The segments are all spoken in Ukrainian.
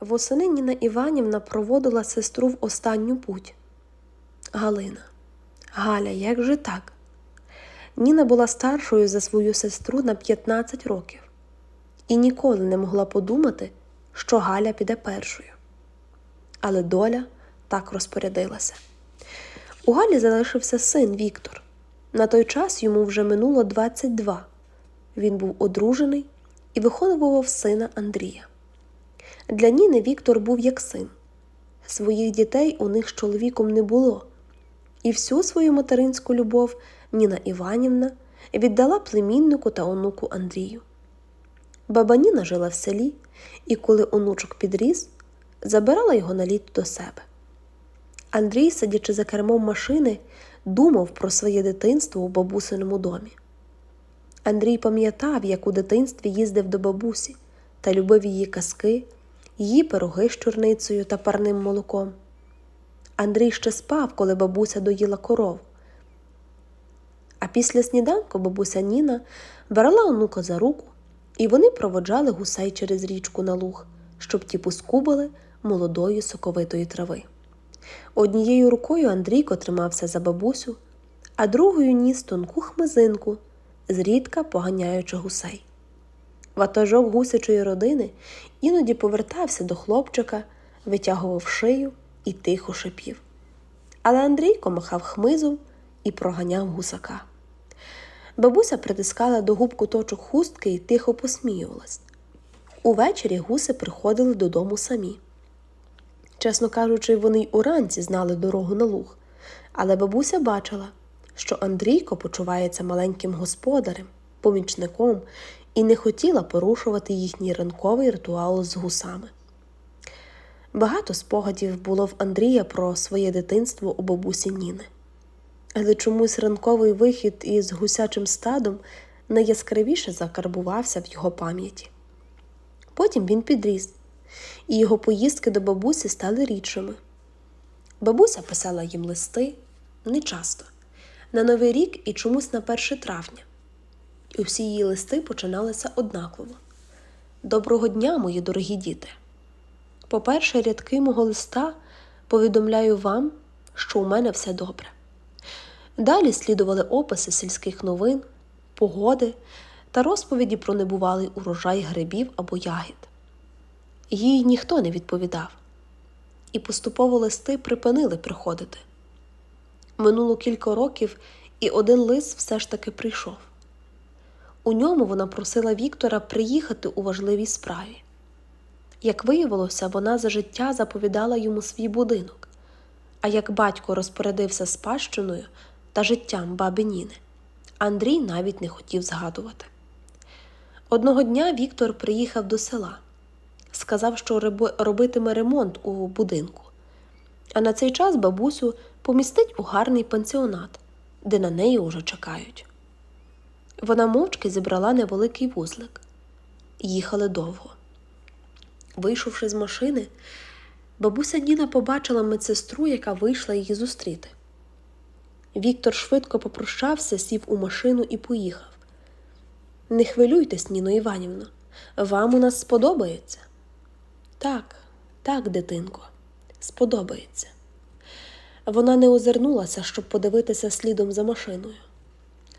Восени Ніна Іванівна проводила сестру в останню путь. Галина. Галя, як же так? Ніна була старшою за свою сестру на 15 років і ніколи не могла подумати, що Галя піде першою. Але доля так розпорядилася. У Галі залишився син Віктор. На той час йому вже минуло 22. Він був одружений і виховував сина Андрія. Для Ніни Віктор був як син. Своїх дітей у них з чоловіком не було, і всю свою материнську любов Ніна Іванівна віддала племіннику та онуку Андрію. Баба Ніна жила в селі, і коли онучок підріс, забирала його на літо до себе. Андрій, сидячи за кермом машини, думав про своє дитинство у бабусиному домі. Андрій пам'ятав, як у дитинстві їздив до бабусі та любив її казки, її пироги з чорницею та парним молоком. Андрій ще спав, коли бабуся доїла коров. А після сніданку бабуся Ніна брала онука за руку, і вони проводжали гусей через річку на луг, щоб ті поскубали молодої соковитої трави. Однією рукою Андрійко тримався за бабусю, а другою ніс тонку хмизинку, зрідка поганяючи гусей. Ватажок гусячої родини іноді повертався до хлопчика, витягував шию і тихо шипів. Але Андрійко махав хмизом і проганяв гусака. Бабуся притискала до губ куточок хустки і тихо посміювалась. Увечері гуси приходили додому самі. Чесно кажучи, вони й уранці знали дорогу на луг, але бабуся бачила, що Андрійко почувається маленьким господарем, помічником і не хотіла порушувати їхній ранковий ритуал з гусами. Багато спогадів було в Андрія про своє дитинство у бабусі Ніни, але чомусь ранковий вихід із гусячим стадом найяскравіше закарбувався в його пам'яті. Потім він підріс і його поїздки до бабусі стали рідшими. Бабуся писала їм листи нечасто, на Новий рік і чомусь на 1 травня. І всі її листи починалися однаково. Доброго дня, мої дорогі діти! По-перше, рядки мого листа повідомляю вам, що у мене все добре. Далі слідували описи сільських новин, погоди та розповіді про небувалий урожай грибів або ягід. Їй ніхто не відповідав, і поступово листи припинили приходити. Минуло кілька років, і один лист все ж таки прийшов. У ньому вона просила Віктора приїхати у важливій справі. Як виявилося, вона за життя заповідала йому свій будинок, а як батько розпорядився спадщиною та життям баби Ніни, Андрій навіть не хотів згадувати. Одного дня Віктор приїхав до села сказав, що робитиме ремонт у будинку. А на цей час бабусю помістить у гарний пансіонат, де на неї уже чекають. Вона мовчки зібрала невеликий вузлик. Їхали довго. Вийшовши з машини, бабуся Ніна побачила медсестру, яка вийшла її зустріти. Віктор швидко попрощався, сів у машину і поїхав. Не хвилюйтесь, Ніно Іванівно, вам у нас сподобається. Так, так, дитинко, сподобається. Вона не озирнулася, щоб подивитися слідом за машиною.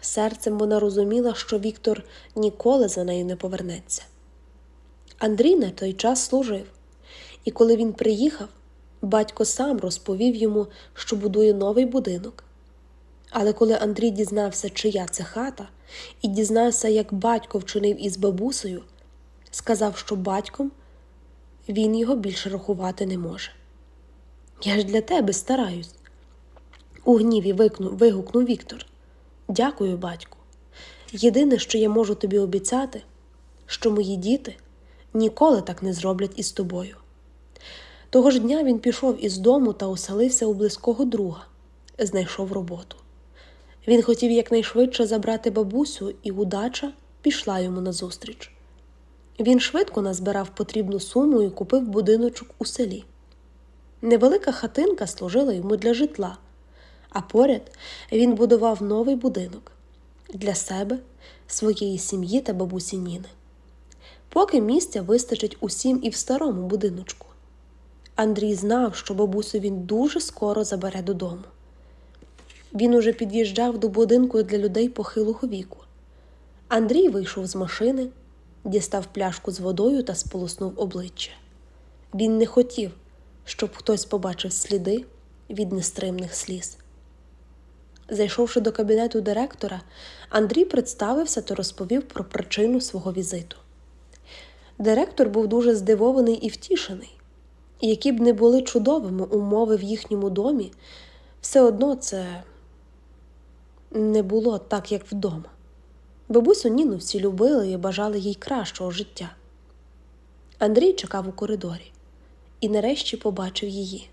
Серцем вона розуміла, що Віктор ніколи за нею не повернеться. Андрій на той час служив, і коли він приїхав, батько сам розповів йому, що будує новий будинок. Але коли Андрій дізнався, чия це хата, і дізнався, як батько вчинив із бабусею, сказав, що батьком він його більше рахувати не може. Я ж для тебе стараюсь. У гніві вигукнув Віктор. Дякую, батьку. Єдине, що я можу тобі обіцяти, що мої діти ніколи так не зроблять із тобою. Того ж дня він пішов із дому та оселився у близького друга, знайшов роботу. Він хотів якнайшвидше забрати бабусю, і удача пішла йому назустріч. Він швидко назбирав потрібну суму і купив будиночок у селі. Невелика хатинка служила йому для житла, а поряд він будував новий будинок для себе, своєї сім'ї та бабусі Ніни. Поки місця вистачить усім і в старому будиночку. Андрій знав, що бабусю він дуже скоро забере додому. Він уже під'їжджав до будинку для людей похилого віку. Андрій вийшов з машини, дістав пляшку з водою та сполоснув обличчя. Він не хотів, щоб хтось побачив сліди від нестримних сліз. Зайшовши до кабінету директора, Андрій представився та розповів про причину свого візиту. Директор був дуже здивований і втішений. Які б не були чудовими умови в їхньому домі, все одно це не було так, як вдома. Бабусю Ніну всі любили і бажали їй кращого життя. Андрій чекав у коридорі і нарешті побачив її,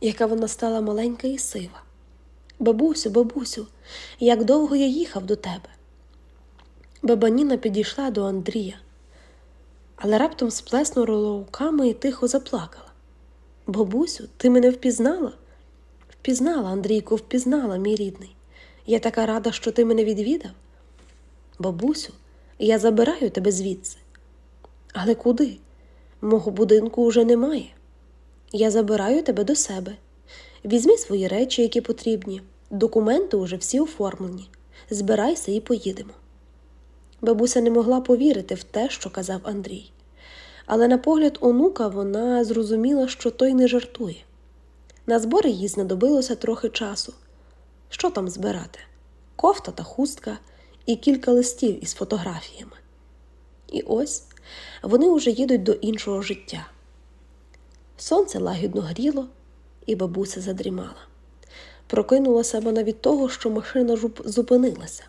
яка вона стала маленька і сива. Бабусю, бабусю, як довго я їхав до тебе. Баба Ніна підійшла до Андрія, але раптом сплеснула руками і тихо заплакала. Бабусю, ти мене впізнала? Впізнала, Андрійку, впізнала, мій рідний. Я така рада, що ти мене відвідав. Бабусю, я забираю тебе звідси. Але куди? Мого будинку уже немає. Я забираю тебе до себе. Візьми свої речі, які потрібні. Документи уже всі оформлені. Збирайся і поїдемо. Бабуся не могла повірити в те, що казав Андрій. Але на погляд онука вона зрозуміла, що той не жартує. На збори їй знадобилося трохи часу. Що там збирати? Кофта та хустка і кілька листів із фотографіями. І ось вони уже їдуть до іншого життя. Сонце лагідно гріло, і бабуся задрімала. Прокинулася вона від того, що машина зупинилася.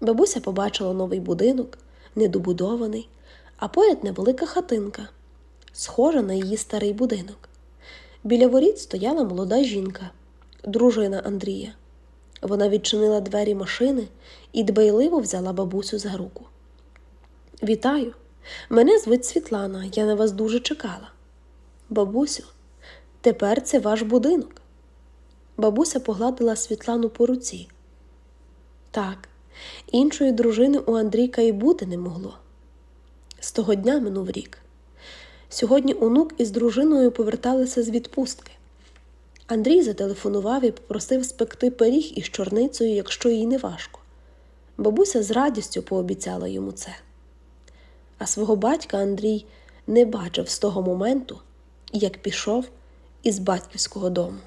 Бабуся побачила новий будинок, недобудований, а поряд невелика хатинка, схожа на її старий будинок. Біля воріт стояла молода жінка, дружина Андрія. Вона відчинила двері машини і дбайливо взяла бабусю за руку. Вітаю, мене звуть Світлана, я на вас дуже чекала. Бабусю, тепер це ваш будинок. Бабуся погладила Світлану по руці. Так, іншої дружини у Андрійка і бути не могло. З того дня минув рік. Сьогодні онук із дружиною поверталися з відпустки. Андрій зателефонував і попросив спекти пиріг із чорницею, якщо їй не важко. Бабуся з радістю пообіцяла йому це. А свого батька Андрій не бачив з того моменту, як пішов із батьківського дому.